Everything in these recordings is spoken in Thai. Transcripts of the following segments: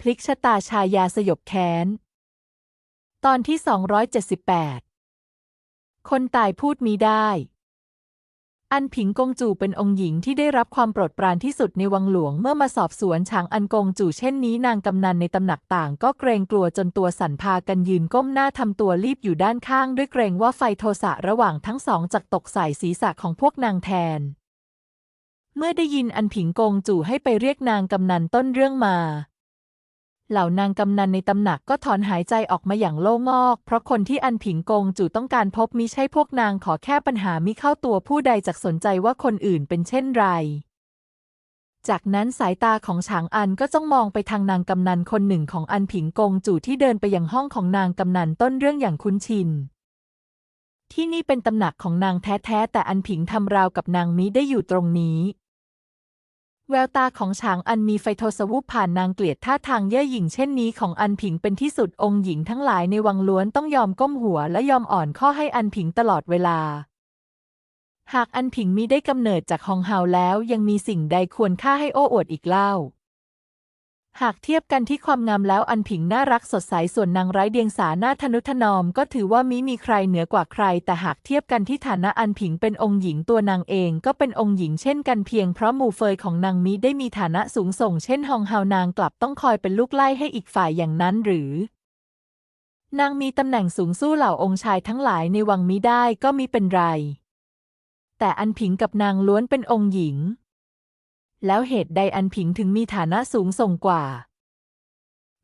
พลิกชะตาชายาสยบแค้น ตอนที่ 278 คนตายพูดมีได้ อันผิงกงจู่เป็นองค์หญิงที่ได้รับความโปรดปรานที่สุดในวังหลวงเมื่อมาสอบสวนฉางอันกงจู่เช่นนี้นางกำนันในตำหนักต่างก็เกรงกลัวจนตัวสั่นพากันยืนก้มหน้าทำตัวรีบอยู่ด้านข้าง ด้วยเกรงว่าไฟโทสะระหว่างทั้งสองจะตกใส่ศีรษะของพวกนางแทน เมื่อได้ยินอันผิงกงจู่ให้ไปเรียกนางกำนันต้นเรื่องมา เหล่านางกำนันในตำหนักก็ถอนหายใจออกมาอย่างโล่งอก เพราะคนที่อันผิงกงจู่ต้องการพบมิใช่พวกนางขอแค่ปัญหามิเข้าตัวผู้ใดจากสนใจว่าคนอื่นเป็นเช่นไร จากนั้นสายตาของฉางอันก็จ้องมองไปทางนางกำนันคนหนึ่งของอันผิงกงจู่ที่เดินไปยังห้องของนางกำนันต้นเรื่องอย่างคุ้นชิน ที่นี่เป็นตำหนักของนางแท้ๆแต่อันผิงทำราวกับนางมิได้อยู่ตรงนี้ แววตาของฉางอันมีไฟโทสวุบผ่านนางเกลียดท่าทางเย่อหยิ่งเช่นนี้ของอันผิงเป็นที่สุดองค์หญิงทั้งหลายในวังล้วนต้องยอมก้มหัวและยอมอ่อนข้อให้อันผิงตลอดเวลา หากอันผิงมิได้กำเนิดจากฮองเฮาแล้วยังมีสิ่งใดควรค่าให้โอ้อวดอีกเล่า หากเทียบกันที่ความงามแล้วอันผิงน่ารักสดใสส่วนนางไร้เดียงสาหน้าทนุถนอม ก็ถือว่ามิมีใครเหนือกว่าใคร แต่หากเทียบกันที่ฐานะอันผิงเป็นองค์หญิงตัวนางเองก็เป็นองค์หญิงเช่นกันเพียงเพราะหมู่เฟยของนางมิได้มีฐานะสูงส่ง เช่นฮองเฮานางกลับต้องคอยเป็นลูกไล่ให้อีกฝ่ายอย่างนั้นหรือนางมีตำแหน่งสูงสู้เหล่าองค์ชายทั้งหลายในวังมิได้ก็มิเป็นไร แต่อันผิงกับนางล้วนเป็นองค์หญิง แล้วเหตุใดอันผิงถึงมีฐานะสูงส่งกว่า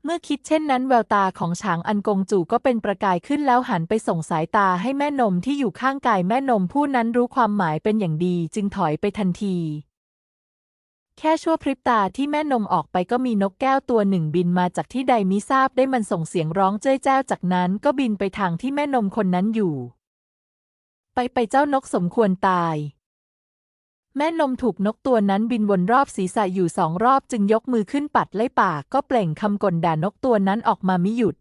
เมื่อคิดเช่นนั้นแววตาของฉางอันกงจู่ก็เป็นประกายขึ้นแล้วหันไปส่งสายตาให้แม่นมที่อยู่ข้างกายแม่นมผู้นั้นรู้ความหมายเป็นอย่างดีจึงถอยไปทันทีแค่ชั่วพริบตาที่แม่นมออกไปก็มีนกแก้วตัวหนึ่งบินมาจากที่ใดมิทราบได้มันส่งเสียงร้องเจ้ยแจ้วจากนั้นก็บินไปทางที่แม่นมคนนั้นอยู่ ไปไปเจ้านกสมควรตาย แม่นมถูกนกตัวนั้นบินวนรอบศีรษะอยู่สองรอบจึงยกมือขึ้นปัดไล่ปากก็เปล่งคำกลด่านกตัวนั้นออกมาไมิหยุด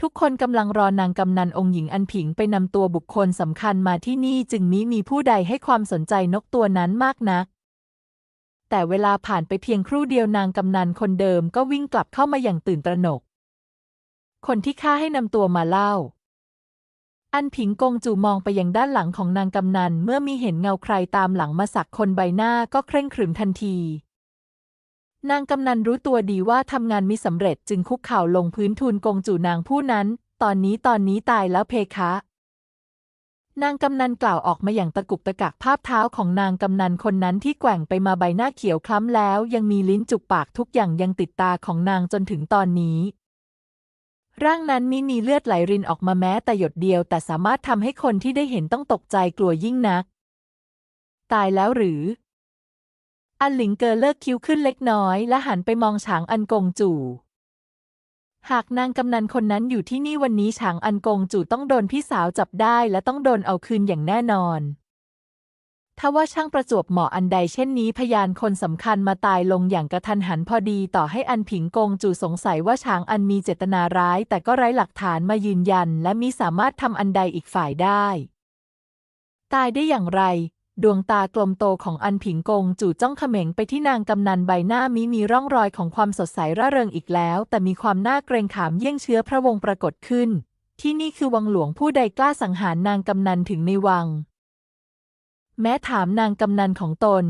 ทุกคนกำลังรอนางกำนันองค์หญิงอันผิงไปนำตัวบุคคลสำคัญมาที่นี่จึงมิมีผู้ใดให้ความสนใจนกตัวนั้นมากนัก แต่เวลาผ่านไปเพียงครู่เดียวนางกำนันคนเดิมก็วิ่งกลับเข้ามาอย่างตื่นตระหนก คนที่ข้าให้นำตัวมาเล่า อันผิงกงจู่มองไปยังด้านหลังของนางกำนัน เมื่อมีเห็นเงาใครตามหลังมาสักคนใบหน้าก็เคร่งขรึมทันที นางกำนันรู้ตัวดีว่าทำงานมิสำเร็จจึงคุกเข่าลงพื้นทูลกงจู่นางผู้นั้น ตอนนี้ตอนนี้ตายแล้วเพคะ นางกำนันกล่าวออกมาอย่างตะกุกตะกักภาพเท้าของนางกำนันคนนั้นที่แกว่งไปมาใบหน้าเขียวคล้ำแล้ว ยังมีลิ้นจุกปากทุกอย่างยังติดตาของนางจนถึงตอนนี้ ร่างนั้นมิมีเลือดไหลรินออกมาแม้แต่หยดเดียว แต่สามารถทำให้คนที่ได้เห็นต้องตกใจกลัวยิ่งนัก ตายแล้วหรือ อันหลิงเกอเลิกคิ้วขึ้นเล็กน้อย และหันไปมองฉางอันกงจู่ หากนางกำนันคนนั้นอยู่ที่นี่วันนี้ฉางอันกงจู่ต้องโดนพี่สาวจับได้และต้องโดนเอาคืนอย่างแน่นอน ถ้าว่าช่างประจวบเหมาะอันใดเช่นนี้พยานคนสำคัญมาตายลงอย่างกระทันหันพอดีต่อให้อันผิงกงจู่สงสัยว่าช้างอันมีเจตนาร้าย แต่ก็ไร้หลักฐานมายืนยัน และมิสามารถทำอันใดอีกฝ่ายได้ ตายได้อย่างไร ดวงตากลมโตของอันผิงกงจู่จ้องเขม็งไปที่นางกำนันใบหน้ามิมีร่องรอยของความสดใสร่าเริงอีกแล้ว แต่มีความน่าเกรงขามเยี่ยงเชื้อพระวงศ์ปรากฏขึ้น ที่นี่คือวังหลวงผู้ใดกล้าสังหารนางกำนันถึงในวัง แม้ถามนางกำนันของตน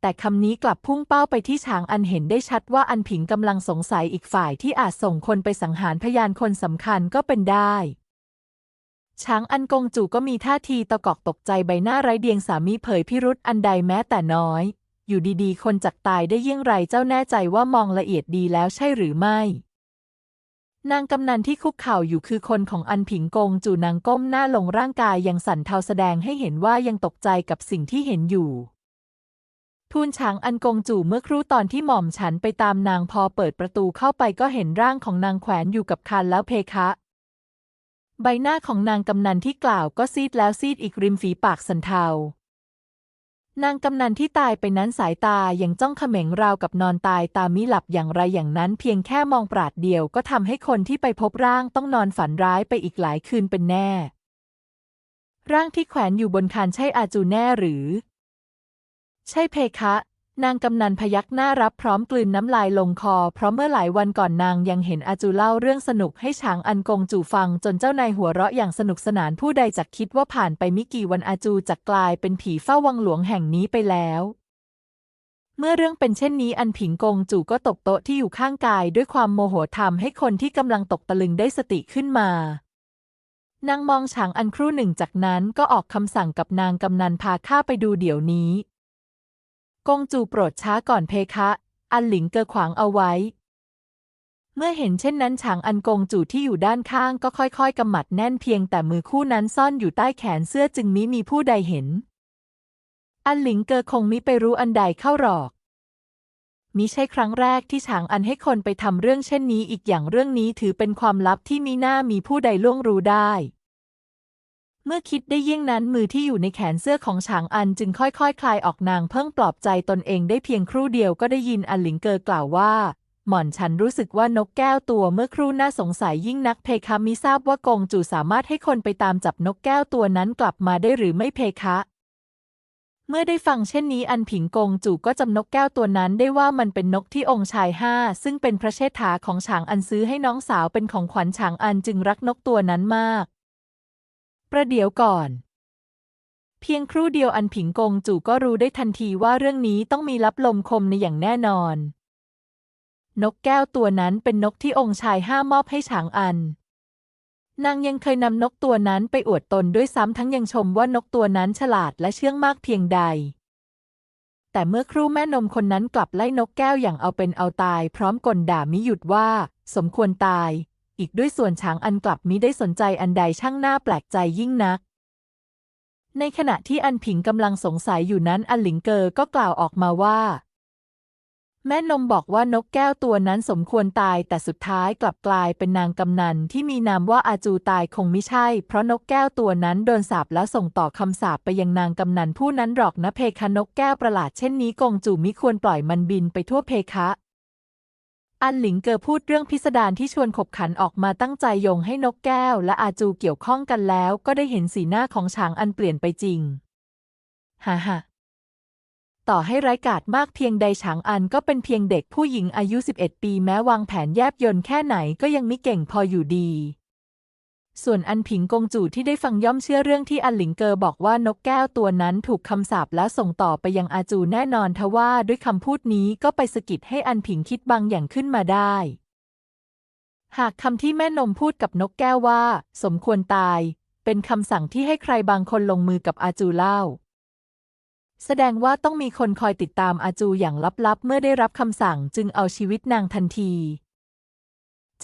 แต่คำนี้กลับพุ่งเป้าไปที่ช้างอันเห็นได้ชัดว่าอันผิงกำลังสงสัยอีกฝ่ายที่อาจส่งคนไปสังหารพยานคนสำคัญก็เป็นได้ช้างอันกงจู่ก็มีท่าทีตะกอกตกใจใบหน้าไร้เดียงสามีเผยพิรุษอันใดแม้แต่น้อย อยู่ดีๆ คนจักตายได้เยี่ยงไรเจ้าแน่ใจว่ามองละเอียดดีแล้วใช่หรือไม่ นางกำนันที่คุกเข่าอยู่คือคนของอันผิงกงจู่นางก้มหน้าลงร่างกายยังสั่นเทาแสดงให้เห็นว่ายังตกใจกับสิ่งที่เห็นอยู่ ทูลช้างอันกงจู่เมื่อครู่ตอนที่หม่อมฉันไปตามนางพอเปิดประตูเข้าไปก็เห็นร่างของนางแขวนอยู่กับคันแล้วเพคะ ใบหน้าของนางกำนันที่กล่าวก็ซีดแล้วซีดอีกริมฝีปากสันเทา นางกำนันที่ตายไปนั้นสายตายังจ้องเขม็งราวกับนอนตายตามิหลับอย่างไรอย่างนั้น เพียงแค่มองปราดเดียวก็ทำให้คนที่ไปพบร่างต้องนอนฝันร้ายไปอีกหลายคืนเป็นแน่ ร่างที่แขวนอยู่บนคานใช่อาจูแน่หรือ ใช่เพคะ นางกำนันพยักหน้ารับพร้อมกลืนน้ำลายลงคอ เพราะเมื่อหลายวันก่อนนางยังเห็นอาจูเล่าเรื่องสนุกให้ฉางอันกงจู่ฟังจนเจ้านายหัวเราะอย่างสนุกสนานผู้ใดจักคิดว่าผ่านไปไม่กี่วันอาจูจักกลายเป็นผีเฝ้าวังหลวงแห่งนี้ไปแล้ว เมื่อเรื่องเป็นเช่นนี้อันผิงกงจู่ก็ตกโต๊ะที่อยู่ข้างกายด้วยความโมโหทำให้คนที่กำลังตกตะลึงได้สติขึ้นมานางมองฉางอันครู่หนึ่งจากนั้นก็ออกคำสั่งกับนางกำนันพาข้าไปดูเดี๋ยวนี้ กงจูโปรดช้าก่อนเพคะ อันหลิงเกอขวางเอาไว้ เมื่อเห็นเช่นนั้นฉางอันกงจูที่อยู่ด้านข้างก็ค่อยๆกำหมัดแน่นเพียงแต่มือคู่นั้นซ่อนอยู่ใต้แขนเสื้อจึงมิมีผู้ใดเห็น อันหลิงเกอคงมิไปรู้อันใดเข้าหรอกมิใช่ครั้งแรกที่ฉางอันให้คนไปทำเรื่องเช่นนี้อีกอย่างเรื่องนี้ถือเป็นความลับที่มีหน้ามีผู้ใดล่วงรู้ได้ เมื่อคิดได้ยิ่งนั้นมือที่อยู่ในแขนเสื้อของฉางอันจึงค่อยๆคคลายออกนางเพิ่งปลอบใจตนเองได้เพียงครู่เดียวก็ได้ยินอันหลิงเกอกล่าวว่า หม่อนฉันรู้สึกว่านกแก้วตัวเมื่อครู่น่าสงสัยยิ่งนักเพคะมิทราบว่ากงจูสามารถให้คนไปตามจับนกแก้วตัวนั้นกลับมาได้หรือไม่เพคะ เมื่อได้ฟังเช่นนี้อันผิงกงจู่ก็จำนกแก้วตัวนั้นได้ว่ามันเป็นนกที่องค์ชายห้าซึ่งเป็นพระเชษฐาของฉางอันซื้อให้น้องสาวเป็นของขวัญฉางอันจึงรักนกตัวนั้นมาก ประเดี๋ยวก่อน เพียงครู่เดียวอันผิงกงจู่ก็รู้ได้ทันทีว่าเรื่องนี้ต้องมีลับลมคมในอย่างแน่นอน นกแก้วตัวนั้นเป็นนกที่องค์ชายห้ามอบให้ฉางอัน นางยังเคยนำนกตัวนั้นไปอวดตนด้วยซ้ำทั้งยังชมว่านกตัวนั้นฉลาดและเชื่องมากเพียงใดแต่เมื่อครู่แม่นมคนนั้นกลับไล่นกแก้วอย่างเอาเป็นเอาตาย พร้อมกลด่ามิหยุดว่า สมควรตาย อีกด้วยส่วนช้างอันกลับมิได้สนใจอันใดช่างหน้าแปลกใจยิ่งนัก ในขณะที่อันผิงกำลังสงสัยอยู่นั้นอันหลิงเกอก็กล่าวออกมาว่า แม่นมบอกว่านกแก้วตัวนั้นสมควรตายแต่สุดท้ายกลับกลายเป็นนางกำนันที่มีนามว่าอาจูตายคงไม่ใช่ เพราะนกแก้วตัวนั้นโดนสาปแล้วส่งต่อคำสาปไปยังนางกำนันผู้นั้นหรอกนะเพคะนกแก้วประหลาดเช่นนี้กงจูมิควรปล่อยมันบินไปทั่วเพคะ อันหลิงเกอพูดเรื่องพิสดารที่ชวนขบขันออกมาตั้งใจโยงให้นกแก้วและอาจูเกี่ยวข้องกันแล้ว ก็ได้เห็นสีหน้าของฉางอันเปลี่ยนไปจริง ฮ่าฮ่าต่อให้ไร้กาจมากเพียงใดฉางอันก็เป็นเพียงเด็กผู้หญิงอายุ 11 ปีแม้วางแผนแยบยนต์แค่ไหนก็ยังไม่เก่งพออยู่ดี ส่วนอันผิงกงจู่ที่ได้ฟังย่อมเชื่อเรื่องที่อันหลิงเกอบอกว่านกแก้วตัวนั้นถูกคำสาปและส่งต่อไปยังอาจูแน่นอนทว่าด้วยคำพูดนี้ก็ไปสะกิดให้อันผิงคิดบางอย่างขึ้นมาได้ หากคำที่แม่นมพูดกับนกแก้วว่า สมควรตาย เป็นคำสั่งที่ให้ใครบางคนลงมือกับอาจูเล่า แสดงว่าต้องมีคนคอยติดตามอาจูอย่างลับๆ เมื่อได้รับคำสั่งจึงเอาชีวิตนางทันที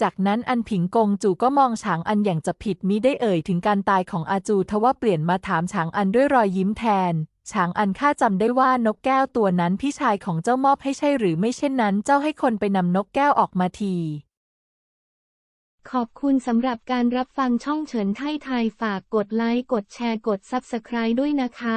จากนั้นอันผิงกงจูก็มองฉางอันอย่างจะผิดมิได้เอ่ยถึงการตายของอาจูทว่าเปลี่ยนมาถามฉางอันด้วยรอยยิ้มแทนฉางอันข้าจำได้ว่านกแก้วตัวนั้นพี่ชายของเจ้ามอบให้ใช่หรือไม่เช่นนั้น เจ้าให้คนไปนำนกแก้วออกมาที ขอบคุณสำหรับการรับฟังช่องเฉินไทยไทยฝากกดไลค์กดแชร์กด Subscribe ด้วยนะคะ